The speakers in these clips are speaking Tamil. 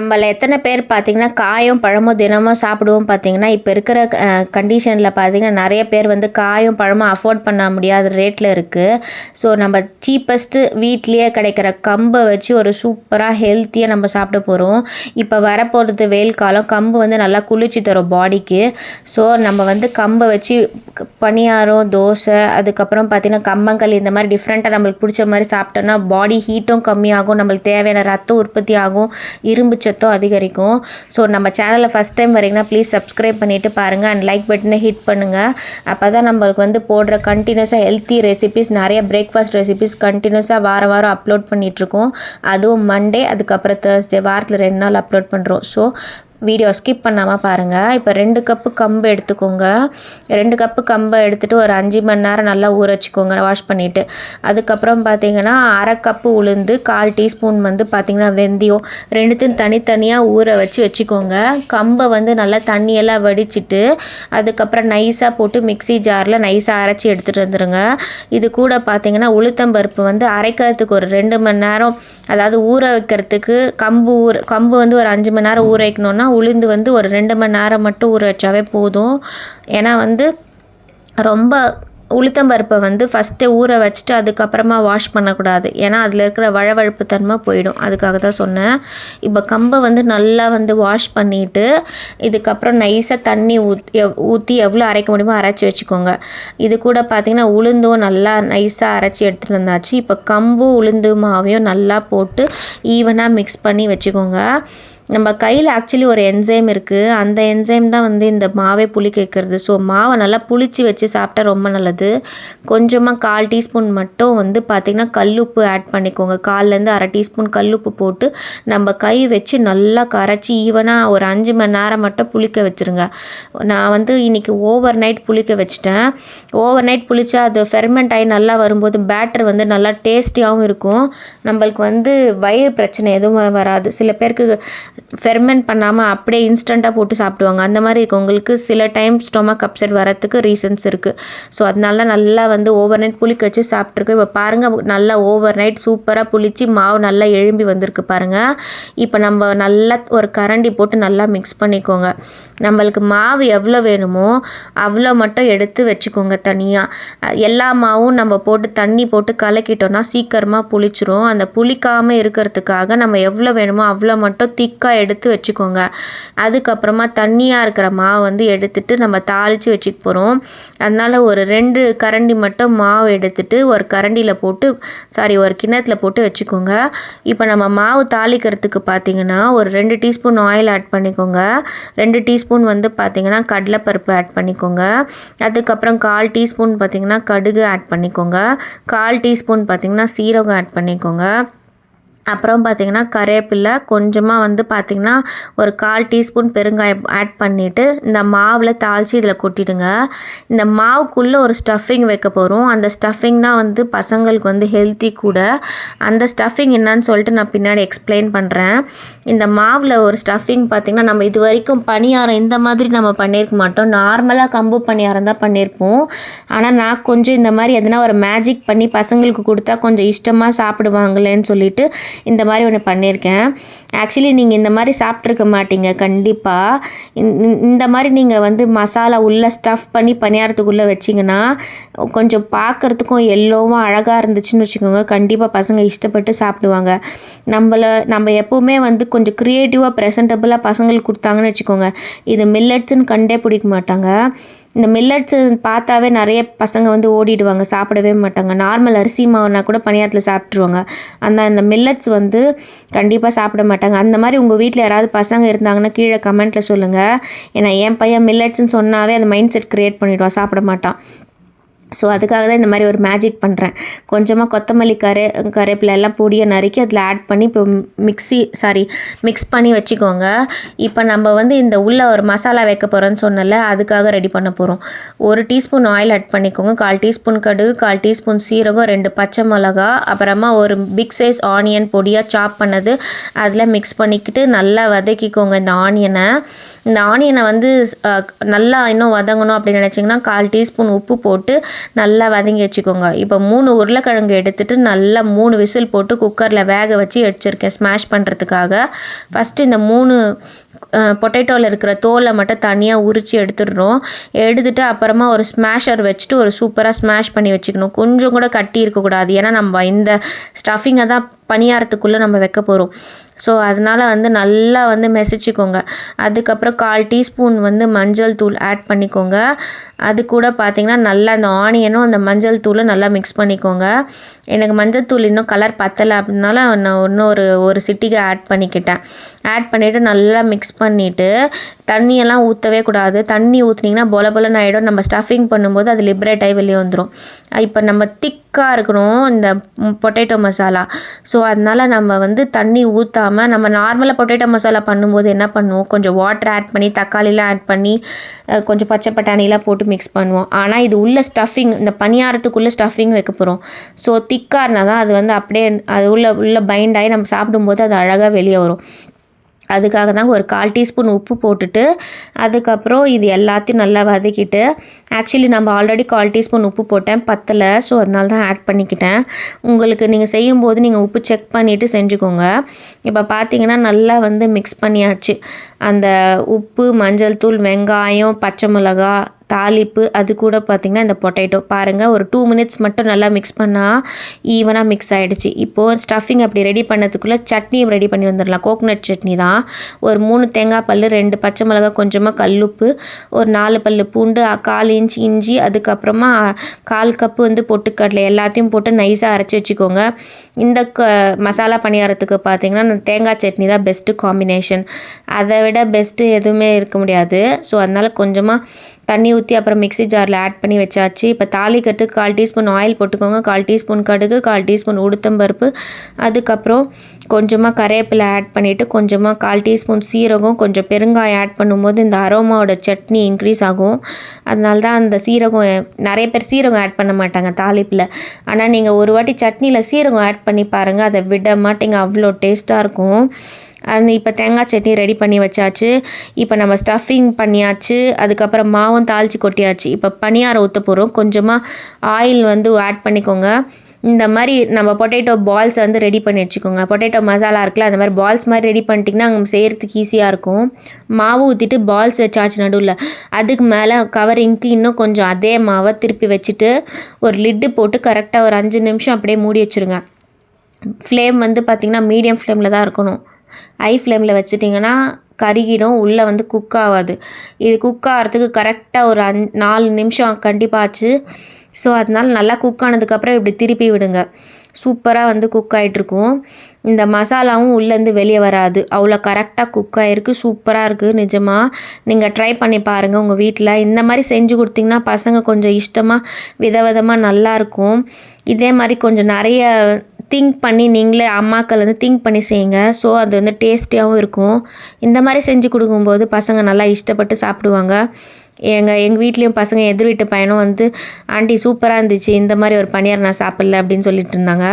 நம்மள எத்தனை பேர் பார்த்திங்கன்னா காயும் பழமும் தினமும் சாப்பிடுவோம் பார்த்திங்கன்னா இப்போ இருக்கிற கண்டிஷனில் பார்த்திங்கன்னா நிறைய பேர் வந்து காயும் பழமும் அஃபோர்ட் பண்ண முடியாத ரேட்டில் இருக்குது ஸோ நம்ம சீப்பஸ்ட்டு வீட்லேயே கிடைக்கிற கம்பை வச்சு ஒரு சூப்பராக ஹெல்த்தியாக நம்ம சாப்பிட போகிறோம் இப்போ வரப்போகிறது வெயில் காலம் கம்பு வந்து நல்லா குளிர்ச்சி தரும் பாடிக்கு ஸோ நம்ம வந்து கம்பை வச்சு பணியாரம் தோசை அதுக்கப்புறம் பார்த்திங்கன்னா கம்பங்கள் இந்த மாதிரி டிஃப்ரெண்ட்டாக நம்மளுக்கு பிடிச்ச மாதிரி சாப்பிட்டோன்னா பாடி ஹீட்டும் கம்மியாகும் நம்மளுக்கு தேவையான ரத்தம் உற்பத்தி ஆகும் இரும்பு சத்தும் அதிகரிக்கும். ஸோ நம்ம சேனலை ஃபஸ்ட் டைம் வரீங்கன்னா ப்ளீஸ் சப்ஸ்கிரைப் பண்ணிவிட்டு பாருங்கள் அண்ட் லைக் பட்டனை ஹிட் பண்ணுங்கள் அப்போ தான் நம்மளுக்கு வந்து போடுற கண்டினியூஸாக ஹெல்த்தி ரெசிபிஸ் நிறைய பிரேக்ஃபாஸ்ட் ரெசிபிஸ் கண்டினியூஸாக வாரம் வாரம் அப்லோட் பண்ணிகிட்ருக்கோம் அதுவும் மண்டே அதுக்கப்புறம் தேர்ஸ்டே வாரத்தில் ரெண்டு நாள் அப்லோட் பண்ணுறோம் ஸோ வீடியோ ஸ்கிப் பண்ணாமல் பாருங்கள் இப்போ ரெண்டு கப்பு கம்பு எடுத்துக்கோங்க. ரெண்டு கப்பு கம்பை எடுத்துகிட்டு ஒரு அஞ்சு மணி நேரம் நல்லா ஊற வச்சுக்கோங்க வாஷ் பண்ணிவிட்டு அதுக்கப்புறம் பார்த்தீங்கன்னா அரை கப்பு உளுந்து கால் டீஸ்பூன் வந்து பார்த்திங்கன்னா வெந்தயம் ரெண்டுத்தையும் தனித்தனியாக ஊற வச்சு வச்சுக்கோங்க. கம்பை வந்து நல்லா தண்ணியெல்லாம் வடிச்சிட்டு அதுக்கப்புறம் நைஸாக போட்டு மிக்சி ஜாரில் நைஸாக அரைச்சி எடுத்துகிட்டு வந்துடுங்க இது கூட பார்த்திங்கன்னா உளுத்தம்பருப்பு வந்து அரைக்கிறதுக்கு ஒரு ரெண்டு மணி நேரம் அதாவது ஊற வைக்கிறதுக்கு கம்பு ஊற கம்பு வந்து ஒரு அஞ்சு மணி நேரம் ஊற வைக்கணுன்னா உளுந்து வந்து ஒரு ரெண்டு மணி நேரம் மட்டும் ஊற வச்சாவே போதும். ஏன்னா வந்து ரொம்ப உளுத்தம்பருப்பை வந்து ஃபஸ்ட்டு ஊற வச்சுட்டு அதுக்கப்புறமா வாஷ் பண்ணக்கூடாது. ஏன்னா அதில் இருக்கிற வழவழுப்பு தன்மை போயிடும். அதுக்காக தான் சொன்னேன். இப்போ கம்பை வந்து நல்லா வந்து வாஷ் பண்ணிவிட்டு இதுக்கப்புறம் நைஸாக தண்ணி ஊத் ஊற்றி எவ்வளோ அரைக்க முடியுமோ அரைச்சி வச்சுக்கோங்க. இது கூட பார்த்திங்கன்னா உளுந்தும் நல்லா நைஸாக அரைச்சி எடுத்துகிட்டு வந்தாச்சு. இப்போ கம்பு உளுந்து மாவையும் நல்லா போட்டு ஈவனாக மிக்ஸ் பண்ணி வச்சுக்கோங்க. நம்ம கையில் ஆக்சுவலி ஒரு என்சைம் இருக்குது அந்த என்சைம் தான் வந்து இந்த மாவை புளி கேட்கறது ஸோ மாவை நல்லா புளிச்சு வச்சு சாப்பிட்டா ரொம்ப நல்லது. கொஞ்சமாக கால் டீஸ்பூன் மட்டும் வந்து பார்த்திங்கன்னா கல்லுப்பு ஆட் பண்ணிக்கோங்க. கால்லேருந்து அரை டீஸ்பூன் கல்லுப்பு போட்டு நம்ம கை வச்சு நல்லா கரைச்சி ஈவனாக ஒரு அஞ்சு மணி நேரம் மட்டும் புளிக்க வச்சுருங்க. நான் வந்து இன்றைக்கி ஓவர் நைட் புளிக்க வச்சிட்டேன். ஓவர் நைட் புளிச்சா அது ஃபெர்மெண்ட் ஆகி நல்லா வரும்போது பேட்டர் வந்து நல்லா டேஸ்டியாகவும் இருக்கும். நம்மளுக்கு வந்து வயிறு பிரச்சனை எதுவும் வராது. சில பேருக்கு ஃபெர்மெண்ட் பண்ணாமல் அப்படியே இன்ஸ்டண்ட்டாக போட்டு சாப்பிடுவாங்க. அந்த மாதிரி உங்களுக்கு சில டைம் ஸ்டொமக் அப்செட் வரத்துக்கு ரீசன்ஸ் இருக்குது ஸோ அதனால நல்லா வந்து ஓவர் நைட் புளிக்க வச்சு சாப்பிட்ருக்கு இப்போ பாருங்கள் நல்லா ஓவர் நைட் சூப்பராக புளிச்சு மாவு நல்லா எழும்பி வந்திருக்கு பாருங்கள் இப்போ நம்ம நல்லா ஒரு கரண்டி போட்டு நல்லா மிக்ஸ் பண்ணிக்கோங்க. நம்மளுக்கு மாவு எவ்வளோ வேணுமோ அவ்வளோ மட்டும் எடுத்து வச்சுக்கோங்க தனியாக எல்லா மாவும் நம்ம போட்டு தண்ணி போட்டு கலக்கிட்டோன்னா சீக்கிரமாக புளிச்சிரும். அந்த புளிக்காமல் இருக்கிறதுக்காக நம்ம எவ்வளோ வேணுமோ அவ்வளோ மட்டும் திக்காக எடுத்து வச்சுக்கோங்க. அதுக்கப்புறமா தண்ணியாக இருக்கிற மாவு வந்து எடுத்துட்டு நம்ம தாளித்து வச்சுக்க போகிறோம் அதனால் ஒரு ரெண்டு கரண்டி மட்டும் மாவு எடுத்துட்டு ஒரு கரண்டியில் போட்டு சாரி ஒரு கிண்ணத்தில் போட்டு வச்சுக்கோங்க. இப்போ நம்ம மாவு தாளிக்கிறதுக்கு பார்த்திங்கன்னா ஒரு ரெண்டு டீஸ்பூன் ஆயில் ஆட் பண்ணிக்கோங்க. ரெண்டு டீஸ்பூன் வந்து பார்த்திங்கன்னா கடலைப்பருப்பு ஆட் பண்ணிக்கோங்க. அதுக்கப்புறம் கால் டீஸ்பூன் பார்த்திங்கன்னா கடுகு ஆட் பண்ணிக்கோங்க. கால் டீஸ்பூன் பார்த்திங்கன்னா சீரகம் ஆட் பண்ணிக்கோங்க. அப்புறம் பார்த்திங்கன்னா கருவேப்பில்லை கொஞ்சமாக வந்து பார்த்திங்கன்னா ஒரு கால் டீஸ்பூன் பெருங்காயம் ஆட் பண்ணிவிட்டு இந்த மாவில் தாளித்து இதில் கொட்டிடுங்க. இந்த மாவுக்குள்ளே ஒரு ஸ்டஃபிங் வைக்க போகிறோம் அந்த ஸ்டஃபிங் தான் வந்து பசங்களுக்கு வந்து ஹெல்த்தி கூட. அந்த ஸ்டஃபிங் என்னன்னு சொல்லிட்டு நான் பின்னாடி எக்ஸ்பிளைன் பண்ணுறேன் இந்த மாவில் ஒரு ஸ்டஃபிங் பார்த்திங்கன்னா நம்ம இது வரைக்கும் பணியாரம் இந்த மாதிரி நம்ம பண்ணியிருக்க மாட்டோம். நார்மலாக கம்பு பணியாரம் தான் பண்ணியிருப்போம் ஆனால் நான் கொஞ்சம் இந்த மாதிரி எதனா ஒரு மேஜிக் பண்ணி பசங்களுக்கு கொடுத்தா கொஞ்சம் இஷ்டமாக சாப்பிடுவாங்களேன்னு சொல்லிட்டு இந்த மாதிரி ஒன்று பண்ணியிருக்கேன். ஆக்சுவலி நீங்கள் இந்த மாதிரி சாப்பிட்ருக்க மாட்டீங்க. கண்டிப்பாக இந்த மாதிரி நீங்கள் வந்து மசாலா உள்ளே ஸ்டஃப் பண்ணி பணியாரத்துக்குள்ளே வச்சிங்கன்னா கொஞ்சம் பார்க்குறதுக்கும் எல்லோவும் அழகாக இருந்துச்சுன்னு வச்சுக்கோங்க. கண்டிப்பாக பசங்க இஷ்டப்பட்டு சாப்பிடுவாங்க. நம்மளை நம்ம எப்போவுமே வந்து கொஞ்சம் க்ரியேட்டிவாக ப்ரெசன்டபுளாக பசங்களுக்கு கொடுத்தாங்கன்னு வச்சுக்கோங்க. இது மில்லட்ஸுன்னு கண்டே பிடிக்க மாட்டாங்க. இந்த மில்லட்ஸு பார்த்தாவே நிறைய பசங்க வந்து ஓடிடுவாங்க சாப்பிடவே மாட்டாங்க. நார்மல் அரிசி மாவுனா கூட பணியாரத்தில் சாப்பிட்ருவாங்க அந்த இந்த மில்லட்ஸ் வந்து கண்டிப்பாக சாப்பிட மாட்டாங்க. அந்த மாதிரி உங்கள் வீட்டில் யாராவது பசங்க இருந்தாங்கன்னா கீழே கமெண்ட்டில் சொல்லுங்கள் ஏன்னா என் பையன் மில்லட்ஸ்ன்னு சொன்னாவே அந்த மைண்ட் செட் க்ரியேட் பண்ணிவிடுவான் சாப்பிட மாட்டான். ஸோ அதுக்காக தான் இந்த மாதிரி ஒரு மேஜிக் பண்ணுறேன் கொஞ்சமாக கொத்தமல்லி கரு கருவேப்பிலை எல்லாம் பொடியை நறுக்கி அதில் ஆட் பண்ணி இப்போ மிக்ஸி சாரி மிக்ஸ் பண்ணி வச்சுக்கோங்க. இப்போ நம்ம வந்து இந்த உள்ள ஒரு மசாலா வைக்க போகிறோன்னு சொன்னல அதுக்காக ரெடி பண்ண போகிறோம் ஒரு டீஸ்பூன் ஆயில் ஆட் பண்ணிக்கோங்க. கால் டீஸ்பூன் கடுகு கால் டீஸ்பூன் சீரகம் ரெண்டு பச்சை மிளகா அப்புறமா ஒரு பிக் சைஸ் ஆனியன் பொடியாக சாப் பண்ணது அதில் மிக்ஸ் பண்ணிக்கிட்டு நல்லா வதக்கிக்கோங்க இந்த ஆனியனை இந்த ஆனியனை வந்து நல்லா இன்னும் வதங்கணும் அப்படின்னு நினச்சிங்கன்னா கால் டீஸ்பூன் உப்பு போட்டு நல்லா வதங்கி வச்சுக்கோங்க. இப்போ மூணு உருளைக்கிழங்கு எடுத்துகிட்டு நல்லா மூணு விசில் போட்டு குக்கரில் வேக வச்சு வச்சுருக்கேன் ஸ்மாஷ் பண்ணுறதுக்காக ஃபஸ்ட்டு இந்த மூணு பொட்டேட்டோவில் இருக்கிற தோலை மட்டும் தனியாக உரித்து எடுத்துடுறோம். எடுத்துட்டு அப்புறமா ஒரு ஸ்மாஷர் வச்சுட்டு ஒரு சூப்பராக ஸ்மாஷ் பண்ணி வச்சுக்கணும். கொஞ்சம் கூட கட்டி இருக்கக்கூடாது. ஏன்னா நம்ம இந்த ஸ்டஃபிங்கை தான் பணியாரத்துக்குள்ளே நம்ம வைக்க போகிறோம் ஸோ அதனால் வந்து நல்லா வந்து மெசிச்சுக்கோங்க. அதுக்கப்புறம் கால் டீஸ்பூன் வந்து மஞ்சள் தூள் ஆட் பண்ணிக்கோங்க. அது கூட பார்த்திங்கன்னா நல்லா அந்த ஆனியனும் அந்த மஞ்சள் தூளும் நல்லா மிக்ஸ் பண்ணிக்கோங்க. எனக்கு மஞ்சள் தூள் இன்னும் கலர் பத்தலை அப்படின்னால நான் இன்னும் ஒரு ஒரு சிட்டிக்கு ஆட் பண்ணிக்கிட்டேன். ஆட் பண்ணிவிட்டு நல்லா மிக்ஸ் பண்ணிவிட்டு தண்ணியெல்லாம் ஊற்றவே கூடாது. தண்ணி ஊற்றுனீங்கன்னா பொல பொலன்னு ஆகிடும் நம்ம ஸ்டஃபிங் பண்ணும்போது அது லிப்ரேட் ஆகி வெளியே வந்துடும் இப்போ நம்ம திக்காக இருக்கணும் இந்த பொட்டேட்டோ மசாலா ஸோ அதனால் நம்ம வந்து தண்ணி ஊற்றாமல் நம்ம நார்மலாக பொட்டேட்டோ மசாலா பண்ணும்போது என்ன பண்ணுவோம்? கொஞ்சம் வாட்டர் ஆட் பண்ணி தக்காளிலாம் ஆட் பண்ணி கொஞ்சம் பச்சை பட்டாணிலாம் போட்டு மிக்ஸ் பண்ணுவோம். ஆனால் இது உள்ள ஸ்டஃபிங் இந்த பணியாரத்துக்குள்ளே ஸ்டஃபிங் வைக்க போகிறோம் ஸோ திக்காக இருந்தால் தான் அது வந்து அப்படியே அது உள்ள உள்ள பைண்ட் ஆகி நம்ம சாப்பிடும்போது அது அழகாக வெளியே வரும். அதுக்காக தான் ஒரு கால் டீஸ்பூன் உப்பு போட்டுட்டு அதுக்கப்புறம் இது எல்லாத்தையும் நல்லா வதக்கிட்டு ஆக்சுவலி நம்ம ஆல்ரெடி கால் டீஸ்பூன் உப்பு போட்டேன் பத்தலை ஸோ அதனால தான் ஆட் பண்ணிக்கிட்டேன். உங்களுக்கு நீங்கள் செய்யும்போது நீங்கள் உப்பு செக் பண்ணிவிட்டு செஞ்சுக்கோங்க. இப்போ பார்த்தீங்கன்னா நல்லா வந்து மிக்ஸ் பண்ணியாச்சு. அந்த உப்பு மஞ்சள் தூள் வெங்காயம் பச்சை மிளகா தாளிப்பு அது கூட பார்த்திங்கன்னா இந்த பொட்டேட்டோ பாருங்கள் ஒரு டூ மினிட்ஸ் மட்டும் நல்லா மிக்ஸ் பண்ணால் ஈவனாக மிக்ஸ் ஆகிடுச்சு இப்போது ஸ்டஃபிங் அப்படி ரெடி பண்ணதுக்குள்ளே சட்னியும் ரெடி பண்ணி வந்துடலாம். கோகோனட் சட்னி தான். ஒரு மூணு தேங்காய் பல் ரெண்டு பச்சை மிளகாய் கொஞ்சமாக கல்லுப்பு ஒரு நாலு பல் பூண்டு கால் இன்ச் இஞ்சி அதுக்கப்புறமா கால் கப்பு வந்து பொட்டுக்கடலை எல்லாத்தையும் போட்டு நைஸாக அரைச்சி வச்சுக்கோங்க. இந்த க மசாலா பணியாரத்துக்கு பார்த்தீங்கன்னா தேங்காய் சட்னி தான் பெஸ்ட்டு காம்பினேஷன் அதை விட பெஸ்ட்டு எதுவுமே இருக்க முடியாது. ஸோ அதனால் கொஞ்சமாக தண்ணி ஊற்றி அப்புறம் மிக்ஸி ஜாரில் ஆட் பண்ணி வச்சாச்சு. இப்போ தாளிக்கிறதுக்கு கால் டீஸ்பூன் ஆயில் போட்டுக்கோங்க. கால் டீஸ்பூன் கடுகு கால் டீஸ்பூன் உளுத்தம்பருப்பு அதுக்கப்புறம் கொஞ்சமாக கருவேப்பிலை ஆட் பண்ணிவிட்டு கொஞ்சமாக கால் டீஸ்பூன் சீரகம் கொஞ்சம் பெருங்காயம் ஆட் பண்ணும்போது இந்த அரோமாவோட சட்னி இன்க்ரீஸ் ஆகும். அதனால தான் அந்த சீரகம் நிறைய பேர் சீரகம் ஆட் பண்ண மாட்டாங்க தாளிப்பில். ஆனால் நீங்கள் ஒரு வாட்டி சட்னியில் சீரகம் ஆட் பண்ணி பாருங்கள் அதை விட மாட்டிங்க. அவ்வளோ டேஸ்ட்டாக இருக்கும். அது இப்போ தேங்காய் சட்னி ரெடி பண்ணி வச்சாச்சு. இப்போ நம்ம ஸ்டஃபிங் பண்ணியாச்சு. அதுக்கப்புறம் மாவும் தாளித்து கொட்டியாச்சு. இப்போ பனியாரம் ஊற்ற போகிறோம் கொஞ்சமாக ஆயில் வந்து ஆட் பண்ணிக்கோங்க. இந்த மாதிரி நம்ம பொட்டேட்டோ பால்ஸ் வந்து ரெடி பண்ணி வச்சுக்கோங்க. பொட்டேட்டோ மசாலா இருக்குல்ல அந்த மாதிரி பால்ஸ் மாதிரி ரெடி பண்ணிட்டிங்கன்னா அங்கே செய்கிறதுக்கு ஈஸியாக இருக்கும். மாவு ஊற்றிட்டு பால்ஸ் வச்சாச்சு நடுவில். அதுக்கு மேலே கவரிங்க்கு இன்னும் கொஞ்சம் அதே மாவை திருப்பி வச்சுட்டு ஒரு லிட்டு போட்டு கரெக்டாக ஒரு அஞ்சு நிமிஷம் அப்படியே மூடி வச்சுருங்க. ஃப்ளேம் வந்து பார்த்திங்கன்னா மீடியம் ஃப்ளேமில் தான் இருக்கணும். ஹை ஃப்ளேமில் வச்சிட்டிங்கன்னா கருகிடும் உள்ளே வந்து குக் ஆகாது. இது குக் ஆகிறதுக்கு கரெக்டாக ஒரு அஞ் நாலு நிமிஷம் கண்டிப்பாக ஆச்சு ஸோ அதனால நல்லா குக் ஆனதுக்கப்புறம் இப்படி திருப்பி விடுங்க. சூப்பராக வந்து குக் ஆகிட்ருக்கும் இந்த மசாலாவும் உள்ளேருந்து வெளியே வராது. அவ்வளோ கரெக்டாக குக் ஆகிருக்கு சூப்பராக இருக்குது நிஜமாக நீங்கள் ட்ரை பண்ணி பாருங்கள் உங்கள் வீட்டில் இந்த மாதிரி செஞ்சு கொடுத்தீங்கன்னா பசங்க கொஞ்சம் இஷ்டமாக விதவிதமாக நல்லாயிருக்கும் இதே மாதிரி கொஞ்சம் நிறைய திங்க் பண்ணி நீங்களே அம்மாக்கள் வந்து திங்க் பண்ணி செய்யுங்க. ஸோ அது வந்து டேஸ்டியாகவும் இருக்கும். இந்த மாதிரி செஞ்சு கொடுக்கும்போது பசங்க நல்லா இஷ்டப்பட்டு சாப்பிடுவாங்க. எங்கள் எங்கள் வீட்லேயும் பசங்க எதிர் வீட்டு பையனும் வந்து ஆண்டி சூப்பராக இருந்துச்சு. இந்த மாதிரி ஒரு பணியார் நான் சாப்பிடல அப்படின்னு சொல்லிட்டு இருந்தாங்க.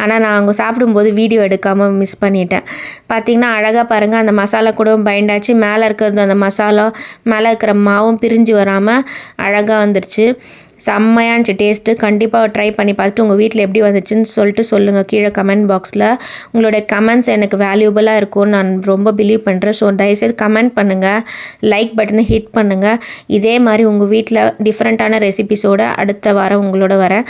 ஆனால் நான் அவங்க சாப்பிடும்போது வீடியோ எடுக்காமல் மிஸ் பண்ணிட்டேன். பார்த்தீங்கன்னா அழகாக பாருங்கள் அந்த மசாலா கூட பைண்டாச்சு மேலே இருக்கிறது அந்த மசாலா மேலே இருக்கிற மாவும் பிரிஞ்சு வராமல் அழகாக வந்துருச்சு. செம்மையாக இருந்துச்சு. டேஸ்ட்டு கண்டிப்பாக ட்ரை பண்ணி பார்த்துட்டு உங்கள் வீட்டில் எப்படி வந்துச்சுன்னு சொல்லிட்டு சொல்லுங்கள் கீழே கமெண்ட் பாக்ஸில் உங்களுடைய கமெண்ட்ஸ் எனக்கு வேல்யூபலாக இருக்கும்னு நான் ரொம்ப பிலீவ் பண்ணுறேன் ஸோ தயவுசெய்து கமெண்ட் பண்ணுங்கள் லைக் பட்டனை ஹிட் பண்ணுங்கள் இதே மாதிரி உங்கள் வீட்டில் டிஃப்ரெண்ட்டான ரெசிபிஸோடு அடுத்த வாரம் உங்களோட வரேன்.